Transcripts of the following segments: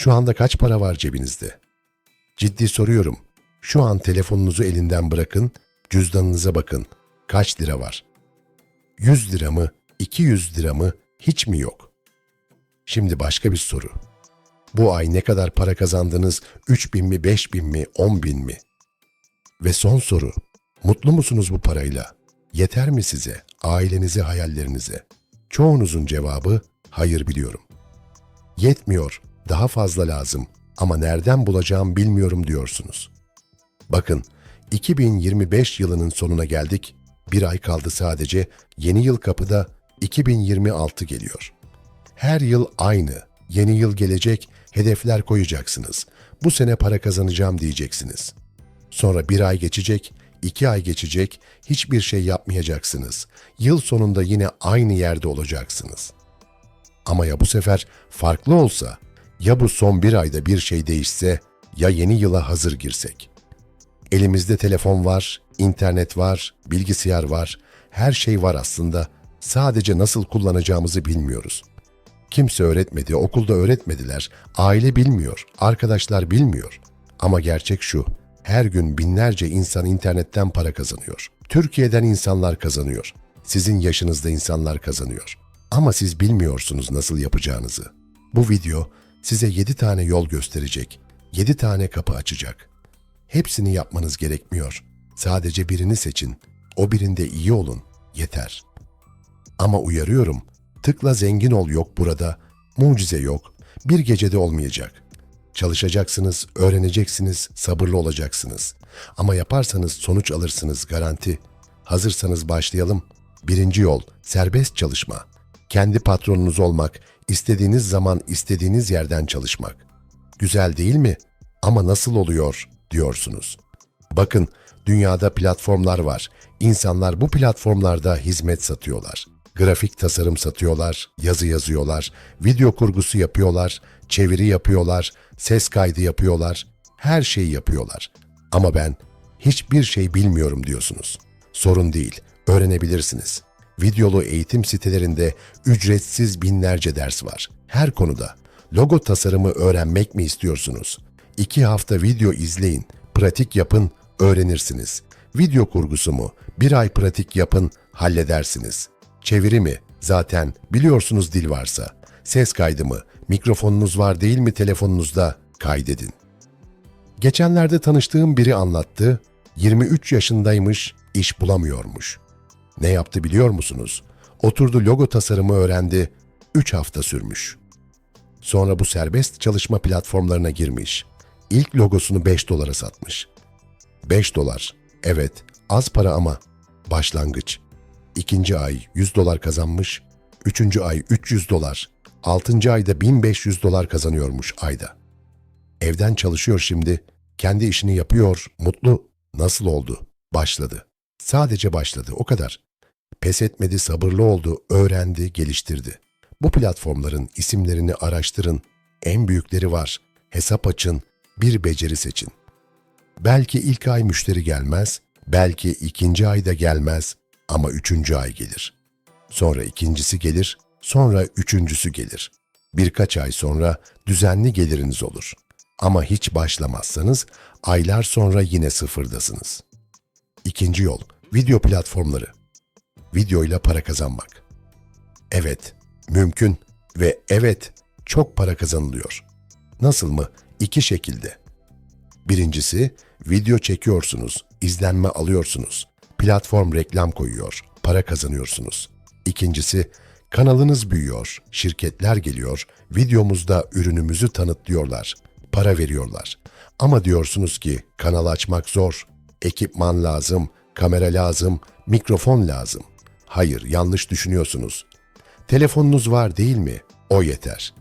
Şu anda kaç para var cebinizde? Ciddi soruyorum. Şu an telefonunuzu elinden bırakın, cüzdanınıza bakın. Kaç lira var? 100 lira mı, 200 lira mı, hiç mi yok? Şimdi başka bir soru. Bu ay ne kadar para kazandınız? 3 bin mi, 5 bin mi, 10 bin mi? Ve son soru. Mutlu musunuz bu parayla? Yeter mi size, ailenize, hayallerinize? Çoğunuzun cevabı hayır biliyorum. Yetmiyor, daha fazla lazım ama nereden bulacağım bilmiyorum diyorsunuz. Bakın, 2025 yılının sonuna geldik. Bir ay kaldı sadece. Yeni yıl kapıda 2026 geliyor. Her yıl aynı. Yeni yıl gelecek, hedefler koyacaksınız. Bu sene para kazanacağım diyeceksiniz. Sonra bir ay geçecek, iki ay geçecek, hiçbir şey yapmayacaksınız. Yıl sonunda yine aynı yerde olacaksınız. Ama ya bu sefer farklı olsa, ya bu son bir ayda bir şey değişse, ya yeni yıla hazır girsek. Elimizde telefon var, internet var, bilgisayar var, her şey var aslında. Sadece nasıl kullanacağımızı bilmiyoruz. Kimse öğretmedi, okulda öğretmediler, aile bilmiyor, arkadaşlar bilmiyor. Ama gerçek şu, her gün binlerce insan internetten para kazanıyor. Türkiye'den insanlar kazanıyor. Sizin yaşınızda insanlar kazanıyor. Ama siz bilmiyorsunuz nasıl yapacağınızı. Bu video size 7 tane yol gösterecek, 7 tane kapı açacak. Hepsini yapmanız gerekmiyor. Sadece birini seçin. O birinde iyi olun. Yeter. Ama uyarıyorum. Tıkla zengin ol yok burada. Mucize yok. Bir gecede olmayacak. Çalışacaksınız, öğreneceksiniz, sabırlı olacaksınız. Ama yaparsanız sonuç alırsınız garanti. Hazırsanız başlayalım. Birinci yol, serbest çalışma. Kendi patronunuz olmak, istediğiniz zaman istediğiniz yerden çalışmak. Güzel değil mi? Ama nasıl oluyor diyorsunuz. Bakın, dünyada platformlar var. İnsanlar bu platformlarda hizmet satıyorlar. Grafik tasarım satıyorlar, yazı yazıyorlar, video kurgusu yapıyorlar, çeviri yapıyorlar, ses kaydı yapıyorlar, her şeyi yapıyorlar. Ama ben hiçbir şey bilmiyorum diyorsunuz. Sorun değil, öğrenebilirsiniz. Videolu eğitim sitelerinde ücretsiz binlerce ders var. Her konuda. Logo tasarımı öğrenmek mi istiyorsunuz? İki hafta video izleyin, pratik yapın, öğrenirsiniz. Video kurgusu mu? Bir ay pratik yapın, halledersiniz. Çeviri mi? Zaten biliyorsunuz dil varsa. Ses kaydı mı? Mikrofonunuz var değil mi telefonunuzda? Kaydedin. Geçenlerde tanıştığım biri anlattı. 23 yaşındaymış, iş bulamıyormuş. Ne yaptı biliyor musunuz? Oturdu logo tasarımı öğrendi. 3 hafta sürmüş. Sonra bu serbest çalışma platformlarına girmiş. İlk logosunu 5 dolara satmış. 5 dolar. Evet, az para ama başlangıç. İkinci ay 100 dolar kazanmış. Üçüncü ay 300 dolar. Altıncı ayda 1500 dolar kazanıyormuş ayda. Evden çalışıyor şimdi. Kendi işini yapıyor, mutlu. Nasıl oldu? Başladı. Sadece başladı, o kadar. Pes etmedi, sabırlı oldu, öğrendi, geliştirdi. Bu platformların isimlerini araştırın. En büyükleri var. Hesap açın, bir beceri seçin. Belki ilk ay müşteri gelmez, belki ikinci ayda gelmez ama üçüncü ay gelir. Sonra ikincisi gelir, sonra üçüncüsü gelir. Birkaç ay sonra düzenli geliriniz olur. Ama hiç başlamazsanız aylar sonra yine sıfırdasınız. İkinci yol, video platformları. Videoyla para kazanmak. Evet, mümkün ve evet, çok para kazanılıyor. Nasıl mı? İki şekilde. Birincisi, video çekiyorsunuz, izlenme alıyorsunuz. Platform reklam koyuyor, para kazanıyorsunuz. İkincisi, kanalınız büyüyor, şirketler geliyor, videomuzda ürünümüzü tanıtlıyorlar, para veriyorlar. Ama diyorsunuz ki kanal açmak zor, ekipman lazım, kamera lazım, mikrofon lazım. Hayır, yanlış düşünüyorsunuz. Telefonunuz var değil mi? O yeter.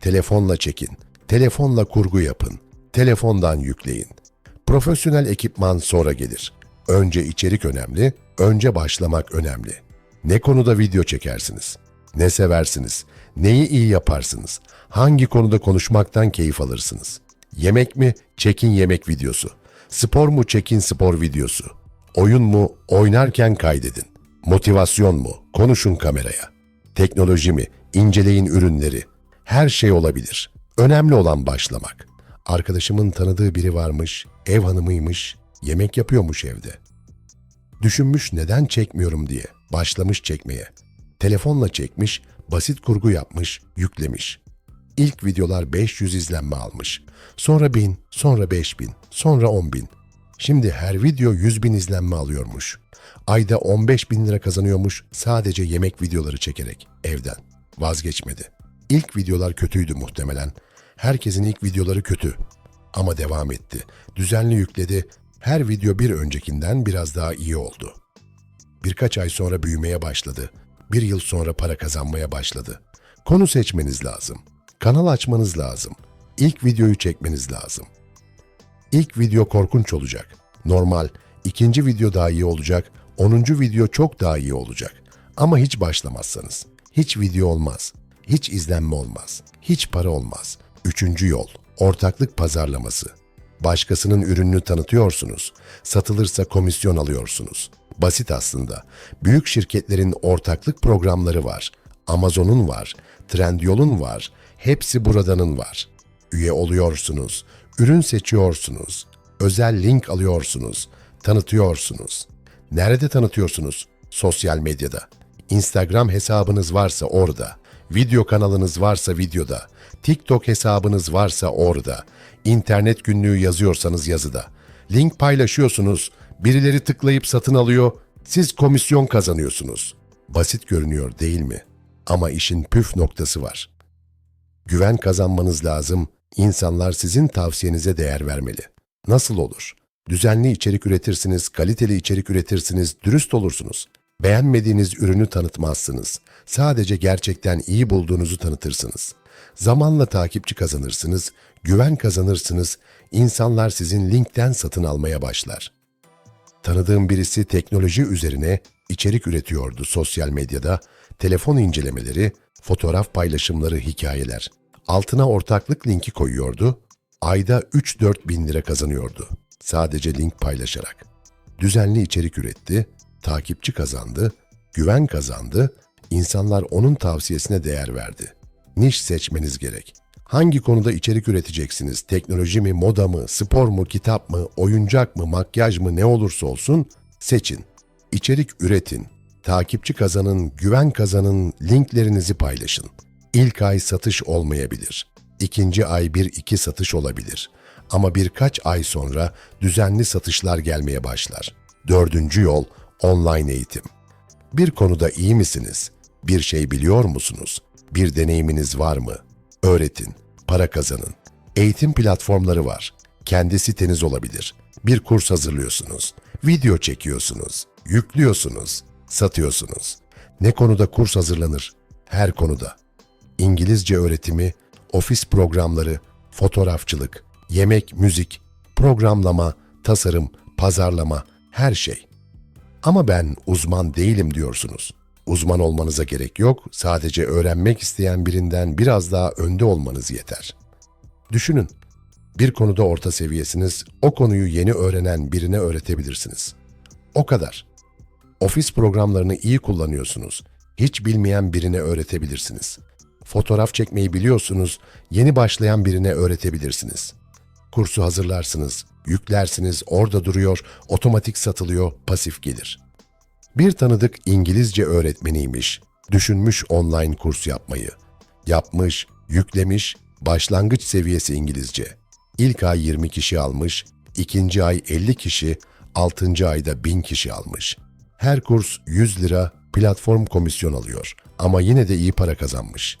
Telefonla çekin, telefonla kurgu yapın, telefondan yükleyin. Profesyonel ekipman sonra gelir. Önce içerik önemli, önce başlamak önemli. Ne konuda video çekersiniz? Ne seversiniz? Neyi iyi yaparsınız? Hangi konuda konuşmaktan keyif alırsınız? Yemek mi? Çekin yemek videosu. Spor mu? Çekin spor videosu. Oyun mu? Oynarken kaydedin. Motivasyon mu? Konuşun kameraya. Teknoloji mi? İnceleyin ürünleri. Her şey olabilir. Önemli olan başlamak. Arkadaşımın tanıdığı biri varmış, ev hanımıymış, yemek yapıyormuş evde. Düşünmüş neden çekmiyorum diye. Başlamış çekmeye. Telefonla çekmiş, basit kurgu yapmış, yüklemiş. İlk videolar 500 izlenme almış. Sonra 1000, sonra 5000, sonra 10 bin. Şimdi her video 100 bin izlenme alıyormuş. Ayda 15 bin lira kazanıyormuş sadece yemek videoları çekerek evden. Vazgeçmedi. İlk videolar kötüydü muhtemelen. Herkesin ilk videoları kötü. Ama devam etti. Düzenli yükledi. Her video bir öncekinden biraz daha iyi oldu. Birkaç ay sonra büyümeye başladı. Bir yıl sonra para kazanmaya başladı. Konu seçmeniz lazım. Kanal açmanız lazım. İlk videoyu çekmeniz lazım. İlk video korkunç olacak. Normal. İkinci video daha iyi olacak. Onuncu video çok daha iyi olacak. Ama hiç başlamazsanız. Hiç video olmaz. Hiç izlenme olmaz. Hiç para olmaz. Üçüncü yol. Ortaklık pazarlaması. Başkasının ürününü tanıtıyorsunuz. Satılırsa komisyon alıyorsunuz. Basit aslında. Büyük şirketlerin ortaklık programları var. Amazon'un var. Trendyol'un var. Hepsi buradanın var. Üye oluyorsunuz. Ürün seçiyorsunuz. Özel link alıyorsunuz. Tanıtıyorsunuz. Nerede tanıtıyorsunuz? Sosyal medyada. Instagram hesabınız varsa orada. Video kanalınız varsa videoda. TikTok hesabınız varsa orada. İnternet günlüğü yazıyorsanız yazıda. Link paylaşıyorsunuz. Birileri tıklayıp satın alıyor. Siz komisyon kazanıyorsunuz. Basit görünüyor değil mi? Ama işin püf noktası var. Güven kazanmanız lazım. İnsanlar sizin tavsiyenize değer vermeli. Nasıl olur? Düzenli içerik üretirsiniz, kaliteli içerik üretirsiniz, dürüst olursunuz. Beğenmediğiniz ürünü tanıtmazsınız. Sadece gerçekten iyi bulduğunuzu tanıtırsınız. Zamanla takipçi kazanırsınız, güven kazanırsınız, insanlar sizin linkten satın almaya başlar. Tanıdığım birisi teknoloji üzerine içerik üretiyordu sosyal medyada, telefon incelemeleri, fotoğraf paylaşımları, hikayeler. Altına ortaklık linki koyuyordu, ayda 3-4 bin lira kazanıyordu. Sadece link paylaşarak. Düzenli içerik üretti, takipçi kazandı, güven kazandı, insanlar onun tavsiyesine değer verdi. Niş seçmeniz gerek. Hangi konuda içerik üreteceksiniz? Teknoloji mi, moda mı, spor mu, kitap mı, oyuncak mı, makyaj mı ne olursa olsun seçin. İçerik üretin. Takipçi kazanın, güven kazanın, linklerinizi paylaşın. İlk ay satış olmayabilir. İkinci ay bir iki satış olabilir. Ama birkaç ay sonra düzenli satışlar gelmeye başlar. Dördüncü yol online eğitim. Bir konuda iyi misiniz? Bir şey biliyor musunuz? Bir deneyiminiz var mı? Öğretin, para kazanın. Eğitim platformları var. Kendi siteniz olabilir. Bir kurs hazırlıyorsunuz. Video çekiyorsunuz. Yüklüyorsunuz. Satıyorsunuz. Ne konuda kurs hazırlanır? Her konuda. İngilizce öğretimi, ofis programları, fotoğrafçılık, yemek, müzik, programlama, tasarım, pazarlama, her şey. Ama ben uzman değilim diyorsunuz. Uzman olmanıza gerek yok, sadece öğrenmek isteyen birinden biraz daha önde olmanız yeter. Düşünün, bir konuda orta seviyesiniz, o konuyu yeni öğrenen birine öğretebilirsiniz. O kadar. Ofis programlarını iyi kullanıyorsunuz. Hiç bilmeyen birine öğretebilirsiniz. Fotoğraf çekmeyi biliyorsunuz, yeni başlayan birine öğretebilirsiniz. Kursu hazırlarsınız, yüklersiniz, orada duruyor, otomatik satılıyor, pasif gelir. Bir tanıdık İngilizce öğretmeniymiş. Düşünmüş online kurs yapmayı. Yapmış, yüklemiş, başlangıç seviyesi İngilizce. İlk ay 20 kişi almış, ikinci ay 50 kişi, altıncı ayda 1000 kişi almış. Her kurs 100 lira platform komisyon alıyor ama yine de iyi para kazanmış.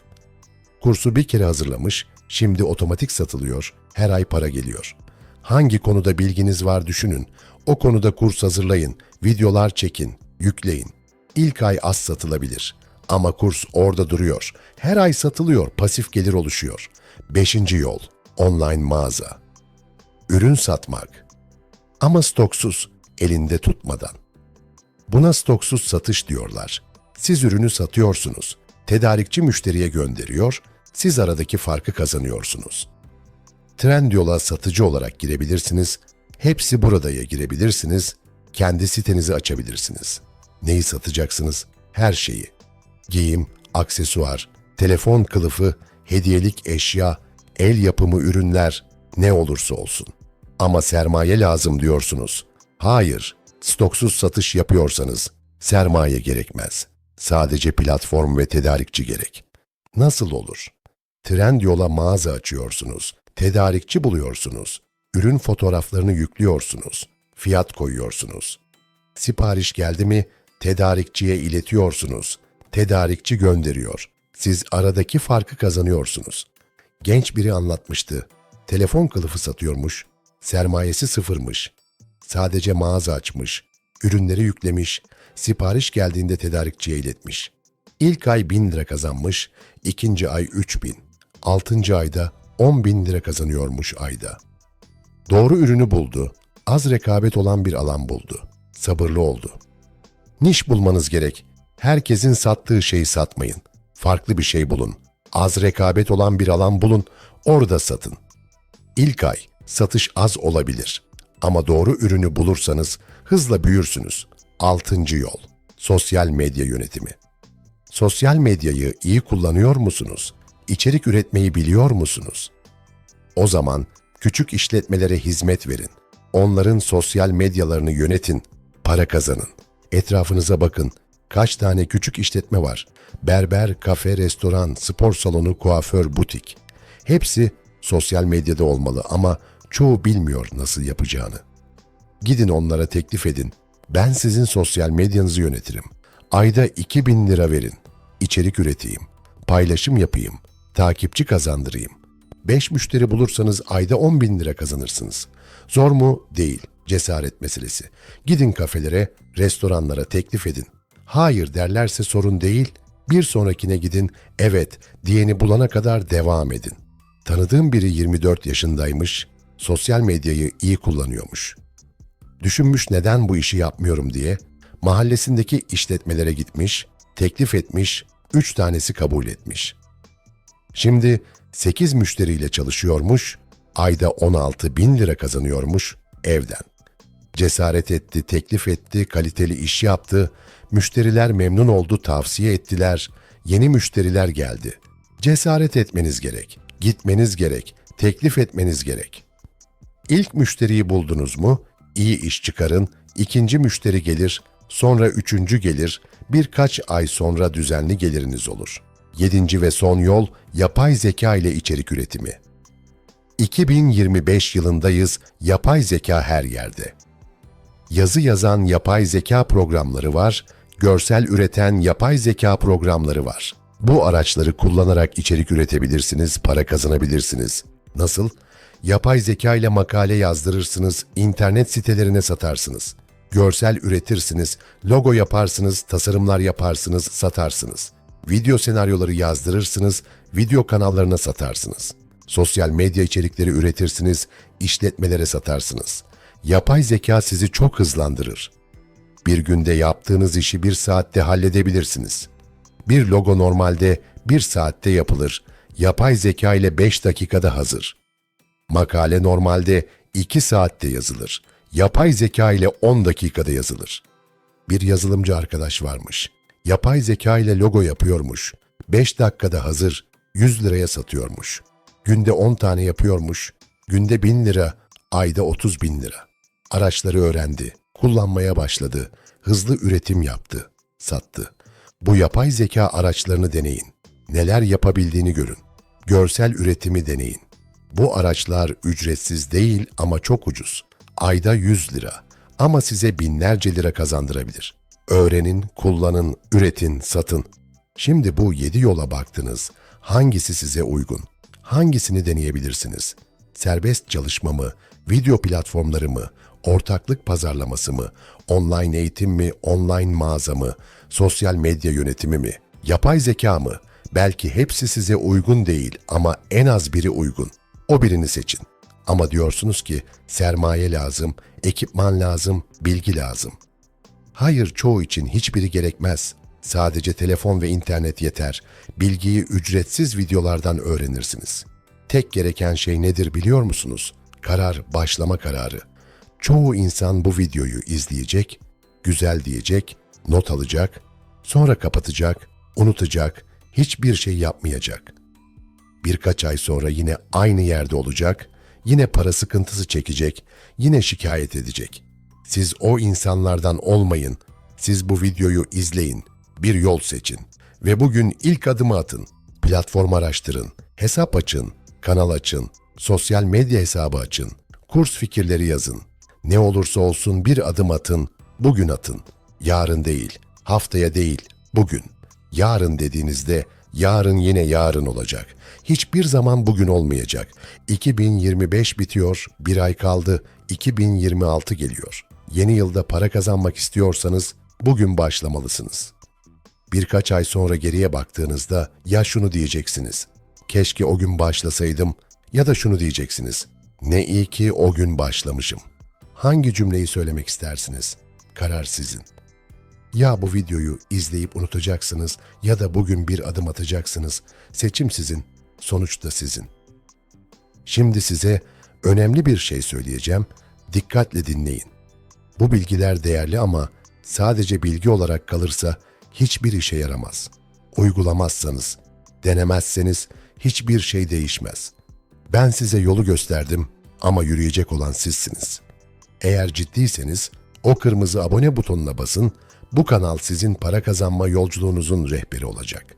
Kursu bir kere hazırlamış, şimdi otomatik satılıyor, her ay para geliyor. Hangi konuda bilginiz var düşünün. O konuda kurs hazırlayın, videolar çekin, yükleyin. İlk ay az satılabilir. Ama kurs orada duruyor. Her ay satılıyor, pasif gelir oluşuyor. Beşinci yol, online mağaza. Ürün satmak. Ama stoksuz, elinde tutmadan. Buna stoksuz satış diyorlar. Siz ürünü satıyorsunuz. Tedarikçi müşteriye gönderiyor, siz aradaki farkı kazanıyorsunuz. Trendyol'a satıcı olarak girebilirsiniz. Hepsi buradaya girebilirsiniz. Kendi sitenizi açabilirsiniz. Neyi satacaksınız? Her şeyi. Giyim, aksesuar, telefon kılıfı, hediyelik eşya, el yapımı ürünler ne olursa olsun. Ama sermaye lazım diyorsunuz. Hayır, stoksuz satış yapıyorsanız sermaye gerekmez. Sadece platform ve tedarikçi gerek. Nasıl olur? Trendyol'a mağaza açıyorsunuz, tedarikçi buluyorsunuz, ürün fotoğraflarını yüklüyorsunuz, fiyat koyuyorsunuz. Sipariş geldi mi tedarikçiye iletiyorsunuz. Tedarikçi gönderiyor. Siz aradaki farkı kazanıyorsunuz. Genç biri anlatmıştı. Telefon kılıfı satıyormuş. Sermayesi sıfırmış. Sadece mağaza açmış. Ürünleri yüklemiş. Sipariş geldiğinde tedarikçiye iletmiş. İlk ay bin lira kazanmış. ikinci ay üç bin. Altıncı ayda on bin lira kazanıyormuş ayda. Doğru ürünü buldu. Az rekabet olan bir alan buldu. Sabırlı oldu. Niş bulmanız gerek. Herkesin sattığı şeyi satmayın. Farklı bir şey bulun. Az rekabet olan bir alan bulun. Orada satın. İlk ay satış az olabilir. Ama doğru ürünü bulursanız hızla büyürsünüz. Altıncı yol. Sosyal medya yönetimi. Sosyal medyayı iyi kullanıyor musunuz? İçerik üretmeyi biliyor musunuz? O zaman küçük işletmelere hizmet verin. Onların sosyal medyalarını yönetin, para kazanın. Etrafınıza bakın. Kaç tane küçük işletme var? Berber, kafe, restoran, spor salonu, kuaför, butik. Hepsi sosyal medyada olmalı ama çoğu bilmiyor nasıl yapacağını. Gidin onlara teklif edin. Ben sizin sosyal medyanızı yönetirim. Ayda 2000 lira verin. İçerik üreteyim. Paylaşım yapayım. Takipçi kazandırayım. 5 müşteri bulursanız ayda 10 bin lira kazanırsınız. Zor mu? Değil. Cesaret meselesi. Gidin kafelere, restoranlara teklif edin. Hayır derlerse sorun değil. Bir sonrakine gidin, evet diyeni bulana kadar devam edin. Tanıdığım biri 24 yaşındaymış, sosyal medyayı iyi kullanıyormuş. Düşünmüş neden bu işi yapmıyorum diye, mahallesindeki işletmelere gitmiş, teklif etmiş, 3 tanesi kabul etmiş. Şimdi 8 müşteriyle çalışıyormuş, ayda 16 bin lira kazanıyormuş evden. Cesaret etti, teklif etti, kaliteli iş yaptı, müşteriler memnun oldu, tavsiye ettiler, yeni müşteriler geldi. Cesaret etmeniz gerek, gitmeniz gerek, teklif etmeniz gerek. İlk müşteriyi buldunuz mu, iyi iş çıkarın, ikinci müşteri gelir, sonra üçüncü gelir, birkaç ay sonra düzenli geliriniz olur. Yedinci ve son yol, yapay zeka ile içerik üretimi. 2025 yılındayız, yapay zeka her yerde. Yazı yazan yapay zeka programları var, görsel üreten yapay zeka programları var. Bu araçları kullanarak içerik üretebilirsiniz, para kazanabilirsiniz. Nasıl? Yapay zeka ile makale yazdırırsınız, internet sitelerine satarsınız. Görsel üretirsiniz, logo yaparsınız, tasarımlar yaparsınız, satarsınız. Video senaryoları yazdırırsınız, video kanallarına satarsınız. Sosyal medya içerikleri üretirsiniz, işletmelere satarsınız. Yapay zeka sizi çok hızlandırır. Bir günde yaptığınız işi bir saatte halledebilirsiniz. Bir logo normalde bir saatte yapılır. Yapay zeka ile 5 dakikada hazır. Makale normalde 2 saatte yazılır. Yapay zeka ile 10 dakikada yazılır. Bir yazılımcı arkadaş varmış. Yapay zeka ile logo yapıyormuş. 5 dakikada hazır, 100 liraya satıyormuş. Günde 10 tane yapıyormuş. Günde 1000 lira, ayda 30 bin lira. Araçları öğrendi, kullanmaya başladı, hızlı üretim yaptı, sattı. Bu yapay zeka araçlarını deneyin. Neler yapabildiğini görün. Görsel üretimi deneyin. Bu araçlar ücretsiz değil ama çok ucuz. Ayda 100 lira ama size binlerce lira kazandırabilir. Öğrenin, kullanın, üretin, satın. Şimdi bu 7 yola baktınız. Hangisi size uygun? Hangisini deneyebilirsiniz? Serbest çalışma mı, video platformları mı, ortaklık pazarlaması mı, online eğitim mi, online mağaza mı, sosyal medya yönetimi mi, yapay zeka mı? Belki hepsi size uygun değil ama en az biri uygun. O birini seçin. Ama diyorsunuz ki sermaye lazım, ekipman lazım, bilgi lazım. Hayır çoğu için hiçbiri gerekmez. Sadece telefon ve internet yeter. Bilgiyi ücretsiz videolardan öğrenirsiniz. Tek gereken şey nedir biliyor musunuz? Karar, başlama kararı. Çoğu insan bu videoyu izleyecek, güzel diyecek, not alacak, sonra kapatacak, unutacak, hiçbir şey yapmayacak. Birkaç ay sonra yine aynı yerde olacak, yine para sıkıntısı çekecek, yine şikayet edecek. Siz o insanlardan olmayın. Siz bu videoyu izleyin, bir yol seçin ve bugün ilk adımı atın. Platform araştırın, hesap açın, kanal açın, sosyal medya hesabı açın, kurs fikirleri yazın. Ne olursa olsun bir adım atın, bugün atın. Yarın değil, haftaya değil, bugün. Yarın dediğinizde yarın yine yarın olacak. Hiçbir zaman bugün olmayacak. 2025 bitiyor, bir ay kaldı, 2026 geliyor. Yeni yılda para kazanmak istiyorsanız bugün başlamalısınız. Birkaç ay sonra geriye baktığınızda ya şunu diyeceksiniz. Keşke o gün başlasaydım ya da şunu diyeceksiniz. Ne iyi ki o gün başlamışım. Hangi cümleyi söylemek istersiniz? Karar sizin. Ya bu videoyu izleyip unutacaksınız ya da bugün bir adım atacaksınız. Seçim sizin, sonuç da sizin. Şimdi size önemli bir şey söyleyeceğim. Dikkatle dinleyin. Bu bilgiler değerli ama sadece bilgi olarak kalırsa hiçbir işe yaramaz. Uygulamazsanız, denemezseniz hiçbir şey değişmez. Ben size yolu gösterdim ama yürüyecek olan sizsiniz. Eğer ciddiyseniz o kırmızı abone butonuna basın. Bu kanal sizin para kazanma yolculuğunuzun rehberi olacak.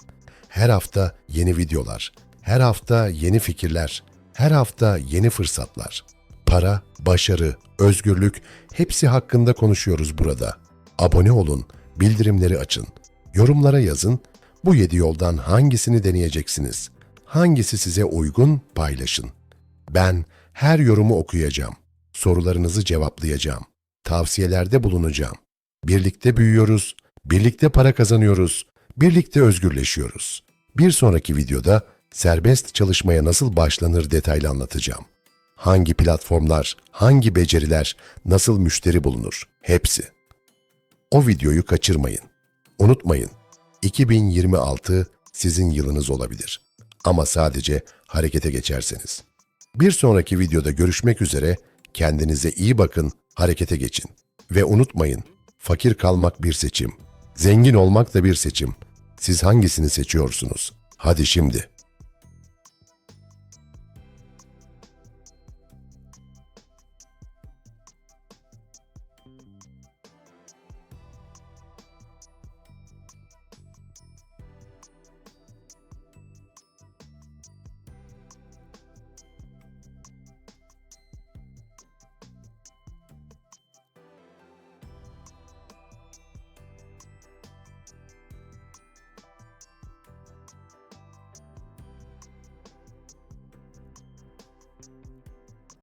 Her hafta yeni videolar, her hafta yeni fikirler, her hafta yeni fırsatlar. Para, başarı, özgürlük hepsi hakkında konuşuyoruz burada. Abone olun, bildirimleri açın, yorumlara yazın. Bu yedi yoldan hangisini deneyeceksiniz? Hangisi size uygun paylaşın. Ben her yorumu okuyacağım. Sorularınızı cevaplayacağım. Tavsiyelerde bulunacağım. Birlikte büyüyoruz, birlikte para kazanıyoruz, birlikte özgürleşiyoruz. Bir sonraki videoda serbest çalışmaya nasıl başlanır detaylı anlatacağım. Hangi platformlar, hangi beceriler, nasıl müşteri bulunur? Hepsi. O videoyu kaçırmayın. Unutmayın, 2026 sizin yılınız olabilir. Ama sadece harekete geçerseniz. Bir sonraki videoda görüşmek üzere. Kendinize iyi bakın, harekete geçin. Ve unutmayın, fakir kalmak bir seçim. Zengin olmak da bir seçim. Siz hangisini seçiyorsunuz? Hadi şimdi.